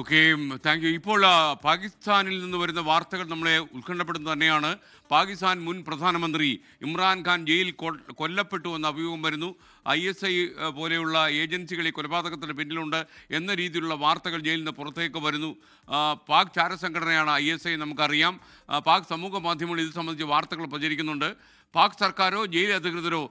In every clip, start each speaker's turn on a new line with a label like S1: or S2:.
S1: Okay thank U ഇപ്പോൾ പാകിസ്ഥാനിൽ നിന്ന് വരുന്ന വാർത്തകൾ നമ്മളെ ഉത്കണ്ഠപ്പെടുന്നത് തന്നെയാണ്. പാകിസ്ഥാൻ മുൻ പ്രധാനമന്ത്രി ഇമ്രാൻഖാൻ ജയിലിൽ കൊല്ലപ്പെട്ടു എന്ന അഭിയോഗം വരുന്നു. ഐ എസ് ഐ പോലെയുള്ള ഏജൻസികൾ ഈ കൊലപാതകത്തിന് പിന്നിലുണ്ട് എന്ന രീതിയിലുള്ള വാർത്തകൾ ജയിലിൽ നിന്ന് പുറത്തേക്ക് വരുന്നു. പാക് ചാരസംഘടനയാണ് ഐ എസ് ഐ നമുക്കറിയാം. പാക് സമൂഹ മാധ്യമങ്ങൾ ഇത് സംബന്ധിച്ച് വാർത്തകൾ പ്രചരിക്കുന്നുണ്ട്. പാക് സർക്കാരോ ജയിൽ അധികൃതരോ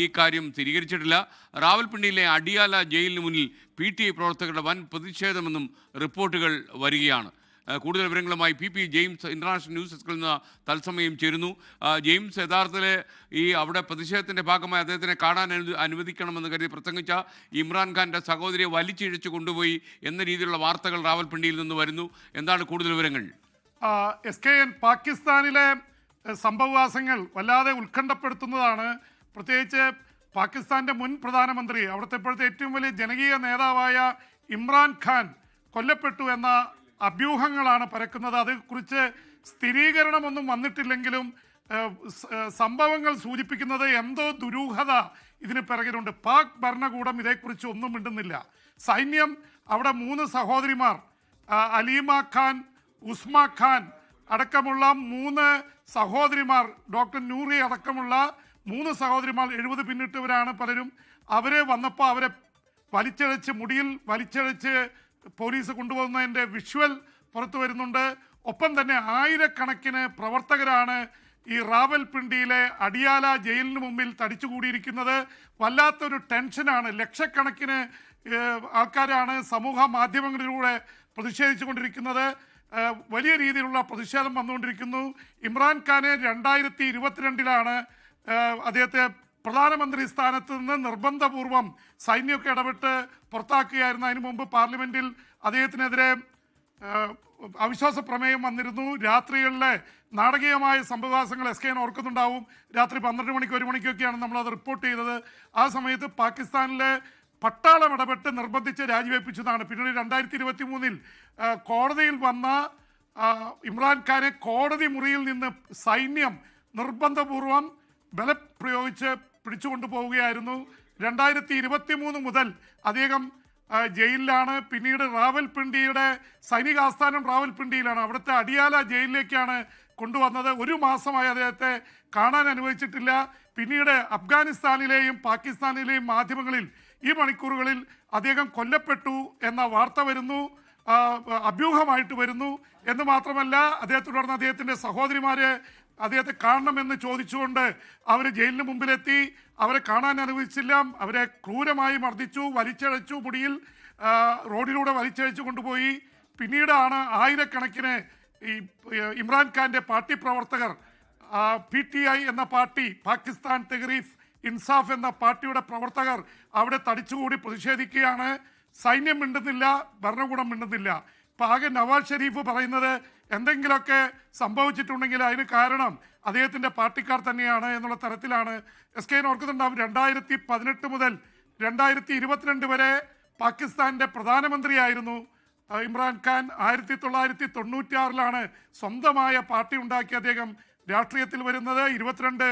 S1: ഈ കാര്യം സ്ഥിരീകരിച്ചിട്ടില്ല. റാവൽപിണ്ടിയിലെ അടിയാല ജയിലിന് മുന്നിൽ പി ടി ഐ പ്രവർത്തകരുടെ വൻ പ്രതിഷേധമെന്നും റിപ്പോർട്ടുകൾ വരികയാണ്. കൂടുതൽ വിവരങ്ങളുമായി P P James international news ഡെസ്കിൽ നിന്ന് തത്സമയം ചേരുന്നു. ജെയിംസ് യഥാർത്ഥത്തിൽ ഈ അവിടെ പ്രതിഷേധത്തിന്റെ ഭാഗമായി അദ്ദേഹത്തിനെ കാണാൻ അനു- അനുവദിക്കണമെന്ന് കരുതി പ്രസംഗിച്ച ഇമ്രാൻഖാന്റെ സഹോദരിയെ വലിച്ചിഴച്ചു കൊണ്ടുപോയി എന്ന രീതിയിലുള്ള വാർത്തകൾ റാവൽപിണ്ടിയിൽ നിന്ന് വരുന്നു. എന്താണ് കൂടുതൽ വിവരങ്ങൾ?
S2: എസ് കെ എൻ പാകിസ്ഥാനിലെ സംഭവവാസങ്ങൾ വല്ലാതെ ഉത്കണ്ഠപ്പെടുത്തുന്നതാണ്. പ്രത്യേകിച്ച് പാകിസ്ഥാന്റെ മുൻ പ്രധാനമന്ത്രി അവിടുത്തെ ഇപ്പോഴത്തെ ഏറ്റവും വലിയ ജനകീയ നേതാവായ ഇമ്രാൻ ഖാൻ കൊല്ലപ്പെട്ടു എന്ന അഭ്യൂഹങ്ങളാണ് പരക്കുന്നത്. അതേക്കുറിച്ച് സ്ഥിരീകരണമൊന്നും വന്നിട്ടില്ലെങ്കിലും സംഭവങ്ങൾ സൂചിപ്പിക്കുന്നത് എന്തോ ദുരൂഹത ഇതിന് പിറകിലുണ്ട്. പാക് ഭരണകൂടം ഇതേക്കുറിച്ച് ഒന്നും മിണ്ടുന്നില്ല. സൈന്യം അവിടെ മൂന്ന് സഹോദരിമാർ അലീമ ഖാൻ ഉസ്മ ഖാൻ അടക്കമുള്ള മൂന്ന് സഹോദരിമാർ ഡോക്ടർ നൂറി അടക്കമുള്ള മൂന്ന് സഹോദരിമാർ എഴുപത് പിന്നിട്ടവരാണ് പലരും. അവരെ വന്നപ്പോൾ അവരെ വലിച്ചഴച്ച് മുടിയിൽ വലിച്ചഴച്ച് പോലീസ് കൊണ്ടുപോകുന്നതിന്റെ വിഷ്വൽ പുറത്തു വരുന്നുണ്ട്. ഒപ്പം തന്നെ ആയിരക്കണക്കിന് പ്രവർത്തകരാണ് ഈ റാവൽപിണ്ടിയിലെ അടിയാല ജയിലിന് മുമ്പിൽ തടിച്ചുകൂടിയിരിക്കുന്നത്. വല്ലാത്തൊരു ടെൻഷനാണ്. ലക്ഷക്കണക്കിന് ആൾക്കാരാണ് സമൂഹ മാധ്യമങ്ങളിലൂടെ പ്രതിഷേധിച്ചുകൊണ്ടിരിക്കുന്നത്. വലിയ രീതിയിലുള്ള പ്രതിഷേധം വന്നുകൊണ്ടിരിക്കുന്നു. ഇമ്രാൻഖാനെ രണ്ടായിരത്തി ഇരുപത്തിരണ്ടിലാണ് അദ്ദേഹത്തെ പ്രധാനമന്ത്രി സ്ഥാനത്ത് നിന്ന് നിർബന്ധപൂർവം സൈന്യമൊക്കെ ഇടപെട്ട് പുറത്താക്കുകയായിരുന്നു. അതിനു മുമ്പ് പാർലമെന്റിൽ അദ്ദേഹത്തിനെതിരെ അവിശ്വാസ പ്രമേയം വന്നിരുന്നു. രാത്രികളിലെ നാടകീയമായ സംഭവവാസങ്ങൾ എസ് കെ ഓർക്കുന്നുണ്ടാവും. രാത്രി പന്ത്രണ്ട് മണിക്ക് ഒരു മണിക്കൊക്കെയാണ് നമ്മളത് റിപ്പോർട്ട് ചെയ്തത്. ആ സമയത്ത് പാകിസ്ഥാനിലെ പട്ടാളം ഇടപെട്ട് നിർബന്ധിച്ച് രാജിവെപ്പിച്ചതാണ് പിന്നീട് രണ്ടായിരത്തി ഇരുപത്തി മൂന്നിൽ കോടതിയിൽ വന്ന ഇമ്രാൻഖാനെ കോടതി മുറിയിൽ നിന്ന് സൈന്യം നിർബന്ധപൂർവം ബലം പ്രയോഗിച്ച് പിടിച്ചുകൊണ്ടു പോവുകയായിരുന്നു. രണ്ടായിരത്തി ഇരുപത്തി മൂന്ന് മുതൽ അദ്ദേഹം ജയിലിലാണ്. പിന്നീട് റാവൽപിണ്ടിയുടെ സൈനിക ആസ്ഥാനം റാവൽപിണ്ടിയിലാണ്. അവിടുത്തെ അടിയാല ജയിലിലേക്കാണ് കൊണ്ടുവന്നത്. ഒരു മാസമായി അദ്ദേഹത്തെ കാണാൻ അനുവദിച്ചിട്ടില്ല. പിന്നീട് അഫ്ഗാനിസ്ഥാനിലെയും പാകിസ്ഥാനിലെയും മാധ്യമങ്ങളിൽ ഈ മണിക്കൂറുകളിൽ അദ്ദേഹം കൊല്ലപ്പെട്ടു എന്ന വാർത്ത വരുന്നു. അഭ്യൂഹമായിട്ട് വരുന്നു. എന്ന് മാത്രമല്ല അദ്ദേഹത്തെ തുടർന്ന് അദ്ദേഹത്തിന്റെ സഹോദരിമാരെ അദ്ദേഹത്തെ കാണണമെന്ന് ചോദിച്ചുകൊണ്ട് അവർ ജയിലിന് മുമ്പിലെത്തി. അവരെ കാണാൻ അനുവദിച്ചില്ല. അവരെ ക്രൂരമായി മർദ്ദിച്ചു വലിച്ചഴച്ചു മുടിയിൽ റോഡിലൂടെ വലിച്ചഴച്ചു കൊണ്ടുപോയി. പിന്നീടാണ് ആയിരക്കണക്കിന് ഈ ഇമ്രാൻഖാന്റെ പാർട്ടി പ്രവർത്തകർ പി ടി ഐ എന്ന പാർട്ടി പാകിസ്ഥാൻ തെഹ്രീഫ് ഇൻസാഫ് എന്ന പാർട്ടിയുടെ പ്രവർത്തകർ അവിടെ തടിച്ചുകൂടി പ്രതിഷേധിക്കുകയാണ്. സൈന്യം മിണ്ടുന്നില്ല ഭരണകൂടം മിണ്ടുന്നില്ല. ഇപ്പൊ ആകെ നവാസ് ഷെരീഫ് പറയുന്നത് എന്തെങ്കിലുമൊക്കെ സംഭവിച്ചിട്ടുണ്ടെങ്കിൽ അതിന് കാരണം അദ്ദേഹത്തിന്റെ പാർട്ടിക്കാർ തന്നെയാണ് എന്നുള്ള തരത്തിലാണ്. എസ് കെ ഓർക്കുന്നുണ്ടാവും രണ്ടായിരത്തി പതിനെട്ട് മുതൽ രണ്ടായിരത്തി ഇരുപത്തിരണ്ട് വരെ പാകിസ്ഥാന്റെ പ്രധാനമന്ത്രിയായിരുന്നു. ഇമ്രാൻഖാൻ ആയിരത്തി തൊള്ളായിരത്തി തൊണ്ണൂറ്റി ആറിലാണ് സ്വന്തമായ പാർട്ടി ഉണ്ടാക്കി അദ്ദേഹം രാഷ്ട്രീയത്തിൽ വരുന്നത്. ഇരുപത്തിരണ്ട്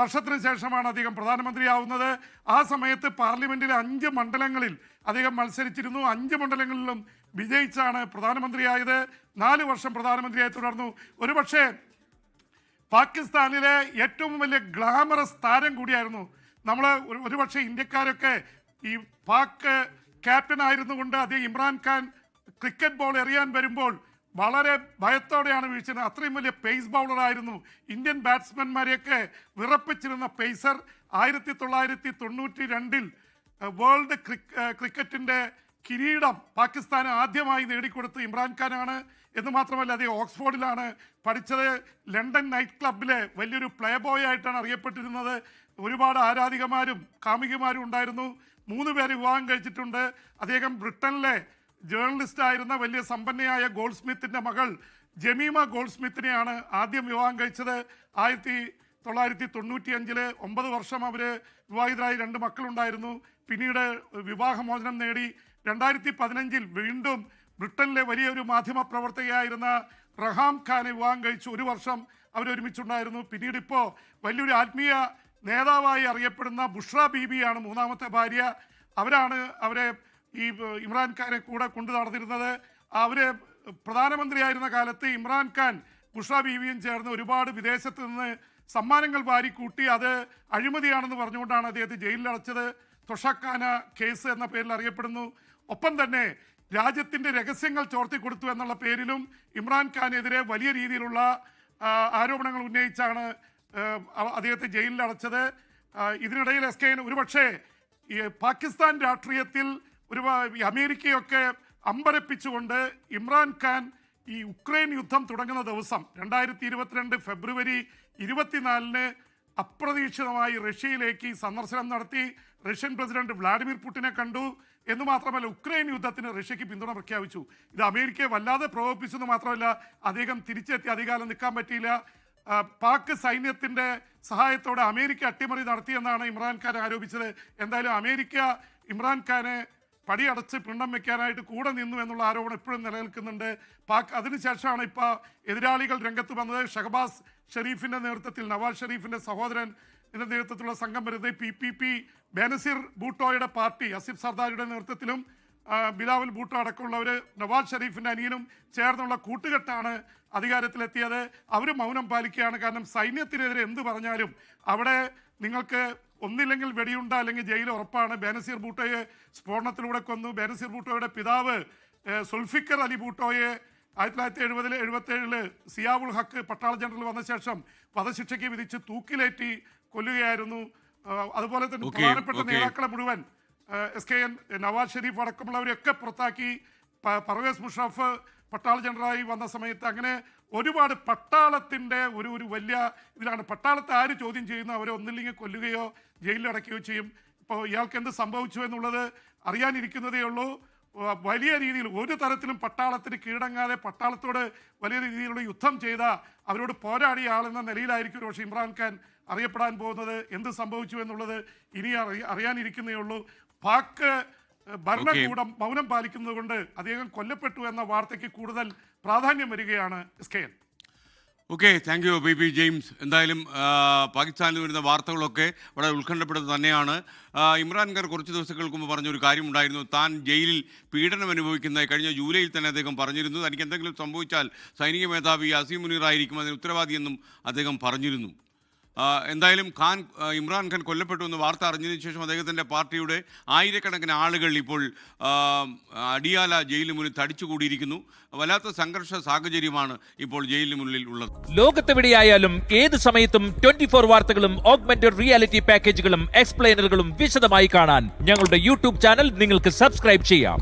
S2: വർഷത്തിന് ശേഷമാണ് അദ്ദേഹം പ്രധാനമന്ത്രിയാവുന്നത്. ആ സമയത്ത് പാർലമെന്റിലെ അഞ്ച് മണ്ഡലങ്ങളിൽ അദ്ദേഹം മത്സരിച്ചിരുന്നു. അഞ്ച് മണ്ഡലങ്ങളിലും വിജയിച്ചാണ് പ്രധാനമന്ത്രിയായത്. നാല് വർഷം പ്രധാനമന്ത്രിയായി തുടർന്നു. ഒരുപക്ഷെ പാകിസ്ഥാനിലെ ഏറ്റവും വലിയ ഗ്ലാമറസ് താരം കൂടിയായിരുന്നു. നമ്മൾ ഒരു ഒരുപക്ഷെ ഇന്ത്യക്കാരൊക്കെ ഈ പാക് ക്യാപ്റ്റൻ ആയിരുന്നുകൊണ്ട് അദ്ദേഹം ഇമ്രാൻഖാൻ ക്രിക്കറ്റ് ബോൾ എറിയാൻ വരുമ്പോൾ വളരെ ഭയത്തോടെയാണ് വീഴ്ചത് അത്രയും വലിയ പേസ് ബൗളറായിരുന്നു ഇന്ത്യൻ ബാറ്റ്സ്മാൻമാരെയൊക്കെ വിറപ്പിച്ചിരുന്ന പേസർ ആയിരത്തി തൊള്ളായിരത്തി തൊണ്ണൂറ്റി രണ്ടിൽ വേൾഡ് ക്രിക്കറ്റിന്റെ കിരീടം പാകിസ്ഥാന് ആദ്യമായി നേടിക്കൊടുത്ത് ഇമ്രാൻഖാനാണ് എന്ന് മാത്രമല്ല അദ്ദേഹം ഓക്സ്ഫോർഡിലാണ് പഠിച്ചത്. ലണ്ടൻ നൈറ്റ് ക്ലബിലെ വലിയൊരു പ്ലേ ബോയ് ആയിട്ടാണ് അറിയപ്പെട്ടിരുന്നത്. ഒരുപാട് ആരാധികമാരും കാമികമാരും ഉണ്ടായിരുന്നു. മൂന്ന് പേര് വിവാഹം കഴിച്ചിട്ടുണ്ട്. അദ്ദേഹം ബ്രിട്ടനിലെ ജേർണലിസ്റ്റ് ആയിരുന്ന വലിയ സമ്പന്നയായ ഗോൾഡ് സ്മിത്തിന്റെ മകൾ ജമീമ ഗോൾഡ് സ്മിത്തിനെയാണ് ആദ്യം വിവാഹം കഴിച്ചത്. ആയിരത്തി തൊള്ളായിരത്തി തൊണ്ണൂറ്റി അഞ്ചിൽ ഒമ്പത് വർഷം അവർ വിവാഹിതരായി രണ്ട് മക്കളുണ്ടായിരുന്നു. പിന്നീട് വിവാഹമോചനം നേടി. രണ്ടായിരത്തി പതിനഞ്ചിൽ വീണ്ടും ബ്രിട്ടനിലെ വലിയൊരു മാധ്യമ പ്രവർത്തകയായിരുന്ന റഹാം ഖാനെ വിവാഹം കഴിച്ചു ഒരു വർഷം അവരൊരുമിച്ചുണ്ടായിരുന്നു. പിന്നീട് ഇപ്പോൾ വലിയൊരു ആത്മീയ നേതാവായി അറിയപ്പെടുന്ന ബുഷ്ര ബീബിയാണ് മൂന്നാമത്തെ ഭാര്യ. അവരാണ് അവരെ ഈ ഇമ്രാൻഖാനെ കൂടെ കൊണ്ടു നടന്നിരുന്നത്. അവർ പ്രധാനമന്ത്രിയായിരുന്ന കാലത്ത് ഇമ്രാൻഖാൻ ബുഷ്ര ബീവിയും ചേർന്ന് ഒരുപാട് വിദേശത്ത് നിന്ന് സമ്മാനങ്ങൾ വാരിക്കൂട്ടി അത് അഴിമതിയാണെന്ന് പറഞ്ഞുകൊണ്ടാണ് അദ്ദേഹത്തെ ജയിലിൽ അടച്ചത് തുഷക്കാന കേസ് എന്ന പേരിൽ അറിയപ്പെടുന്നു. ഒപ്പം തന്നെ രാജ്യത്തിന്റെ രഹസ്യങ്ങൾ ചോർത്തി കൊടുത്തു എന്നുള്ള പേരിലും ഇമ്രാൻഖാനെതിരെ വലിയ രീതിയിലുള്ള ആരോപണങ്ങൾ ഉന്നയിച്ചാണ് അദ്ദേഹത്തെ ജയിലിൽ അടച്ചത്. ഇതിനിടയിൽ എസ് കെ ഒരുപക്ഷെ പാകിസ്ഥാൻ രാഷ്ട്രീയത്തിൽ ഒരു അമേരിക്കയൊക്കെ അമ്പരപ്പിച്ചുകൊണ്ട് ഇമ്രാൻഖാൻ ഈ ഉക്രൈൻ യുദ്ധം തുടങ്ങുന്ന ദിവസം രണ്ടായിരത്തി ഇരുപത്തിരണ്ട് ഫെബ്രുവരി ഇരുപത്തിനാലിന് അപ്രതീക്ഷിതമായി റഷ്യയിലേക്ക് സന്ദർശനം നടത്തി റഷ്യൻ പ്രസിഡന്റ് വ്ളാഡിമിർ പുടിനെ കണ്ടു എന്ന് മാത്രമല്ല ഉക്രൈൻ യുദ്ധത്തിന് റഷ്യക്ക് പിന്തുണ പ്രഖ്യാപിച്ചു. ഇത് അമേരിക്കയെ വല്ലാതെ പ്രകോപിപ്പിച്ചു എന്ന് മാത്രമല്ല അദ്ദേഹം തിരിച്ചെത്തി അധികാലം നിൽക്കാൻ പറ്റിയില്ല. പാക് സൈന്യത്തിന്റെ സഹായത്തോടെ അമേരിക്ക അട്ടിമറി നടത്തിയെന്നാണ് ഇമ്രാൻഖാൻ ആരോപിച്ചത്. എന്തായാലും അമേരിക്ക ഇമ്രാൻഖാനെ പടിയടച്ച് പിണ്ടം വെക്കാനായിട്ട് കൂടെ നിന്നു എന്നുള്ള ആരോപണം ഇപ്പോഴും നിലനിൽക്കുന്നുണ്ട്. പാക് അതിനുശേഷമാണ് ഇപ്പോൾ എതിരാളികൾ രംഗത്ത് വന്നത്. ഷഹബാസ് ഷെരീഫിന്റെ നേതൃത്വത്തിൽ നവാസ് ഷെരീഫിന്റെ സഹോദരൻ നേതൃത്വത്തിലുള്ള സംഘം വരുന്നത് പി പി പി ബേനസിർ ബൂട്ടോയുടെ പാർട്ടി അസിഫ് സർദാരിയുടെ നേതൃത്വത്തിലും ബിലാവൽ ബൂട്ടോ അടക്കമുള്ളവർ നവാസ് ഷെരീഫിന്റെ അനിയനും ചേർന്നുള്ള കൂട്ടുകെട്ടാണ് അധികാരത്തിലെത്തിയത്. അവർ മൗനം പാലിക്കുകയാണ്. കാരണം സൈന്യത്തിനെതിരെ എന്ത് പറഞ്ഞാലും അവിടെ നിങ്ങൾക്ക് ഒന്നില്ലെങ്കിൽ വെടിയുണ്ട അല്ലെങ്കിൽ ജയിൽ ഉറപ്പാണ്. ബേനസീർ ഭൂട്ടോയെ സ്ഫോടനത്തിലൂടെ കൊന്നു. ബേനസീർ ഭൂട്ടോയുടെ പിതാവ് സുൽഫിക്കർ അലി ബൂട്ടോയെ ആയിരത്തി തൊള്ളായിരത്തി എഴുപതിൽ എഴുപത്തി ഏഴിൽ സിയാവുൾ ഹക്ക് പട്ടാള ജനറൽ വന്ന ശേഷം വധശിക്ഷയ്ക്ക് വിധിച്ച് തൂക്കിലേറ്റി കൊല്ലുകയായിരുന്നു. അതുപോലെ തന്നെ പ്രധാനപ്പെട്ട. നേതാക്കളെ മുഴുവൻ S K N Nawaz Sharif അടക്കമുള്ളവരെയൊക്കെ പുറത്താക്കി. പർവേസ് മുഷറഫ് പട്ടാള ജനറലായി വന്ന സമയത്ത് അങ്ങനെ ഒരുപാട് പട്ടാളത്തിന്റെ ഒരു ഒരു വലിയ ഇതിലാണ്. പട്ടാളത്തെ ആര് ചോദ്യം ചെയ്യുന്നു? അവരെ ഒന്നില്ലെങ്കിൽ കൊല്ലുകയോ ജയിലിൽ അടയ്ക്കുകയോ ചെയ്യും. ഇപ്പോൾ ഇയാൾക്ക് എന്ത് സംഭവിച്ചു എന്നുള്ളത് അറിയാനിരിക്കുന്നതേ ഉള്ളൂ. വലിയ രീതിയിൽ ഒരു തരത്തിലും പട്ടാളത്തിന് കീഴടങ്ങാതെ പട്ടാളത്തോട് വലിയ രീതിയിലുള്ള യുദ്ധം ചെയ്ത അവരോട് പോരാടിയ ആളെന്ന നിലയിലായിരിക്കും പക്ഷേ ഇമ്രാൻഖാൻ അറിയപ്പെടാൻ പോകുന്നത്. എന്ത് സംഭവിച്ചു എന്നുള്ളത് ഇനി അറി അറിയാനിരിക്കുന്നേ ഉള്ളൂ. പാക് ഏഹ്, ഭരണകൂടം മൗനം പാലിക്കുന്നത് കൊണ്ട് അദ്ദേഹം കൊല്ലപ്പെട്ടു എന്ന വാർത്തയ്ക്ക് കൂടുതൽ പ്രാധാന്യം വരികയാണ് S K N.
S1: Okay thank you B B James എന്തായാലും പാകിസ്ഥാനിൽ വരുന്ന വാർത്തകളൊക്കെ വളരെ ഉത്കണ്ഠപ്പെടുന്നത് തന്നെയാണ്. ഇമ്രാൻഖാൻ കുറച്ച് ദിവസങ്ങൾക്ക് മുമ്പ് പറഞ്ഞൊരു കാര്യമുണ്ടായിരുന്നു. താൻ ജയിലിൽ പീഡനം അനുഭവിക്കുന്ന കഴിഞ്ഞ ജൂലൈയിൽ തന്നെ അദ്ദേഹം പറഞ്ഞിരുന്നു. തനിക്ക് എന്തെങ്കിലും സംഭവിച്ചാൽ സൈനിക മേധാവി അസീം മുനീർ ആയിരിക്കും അതിന് ഉത്തരവാദിയെന്നും അദ്ദേഹം പറഞ്ഞിരുന്നു. എന്തായാലും ഖാൻ ഇമ്രാൻഖാൻ കൊല്ലപ്പെട്ടു എന്ന് വാർത്ത അറിഞ്ഞതിന് ശേഷം അദ്ദേഹത്തിന്റെ പാർട്ടിയുടെ ആയിരക്കണക്കിന് ആളുകൾ ഇപ്പോൾ അടിയാല ജയിലിന് മുന്നിൽ തടിച്ചുകൂടിയിരിക്കുന്നു വല്ലാത്ത സംഘർഷ സാഹചര്യമാണ് ഇപ്പോൾ ജയിലിന് മുന്നിൽ ഉള്ളത്.
S3: ലോകത്തെവിടെയായാലും ഏത് സമയത്തും ട്വന്റി ഫോർ വാർത്തകളും ഓഗ്മെന്റഡ് റിയാലിറ്റി പാക്കേജുകളും എക്സ്പ്ലെയിനറുകളും വിശദമായി കാണാൻ ഞങ്ങളുടെ യൂട്യൂബ് ചാനൽ നിങ്ങൾക്ക് സബ്സ്ക്രൈബ് ചെയ്യാം.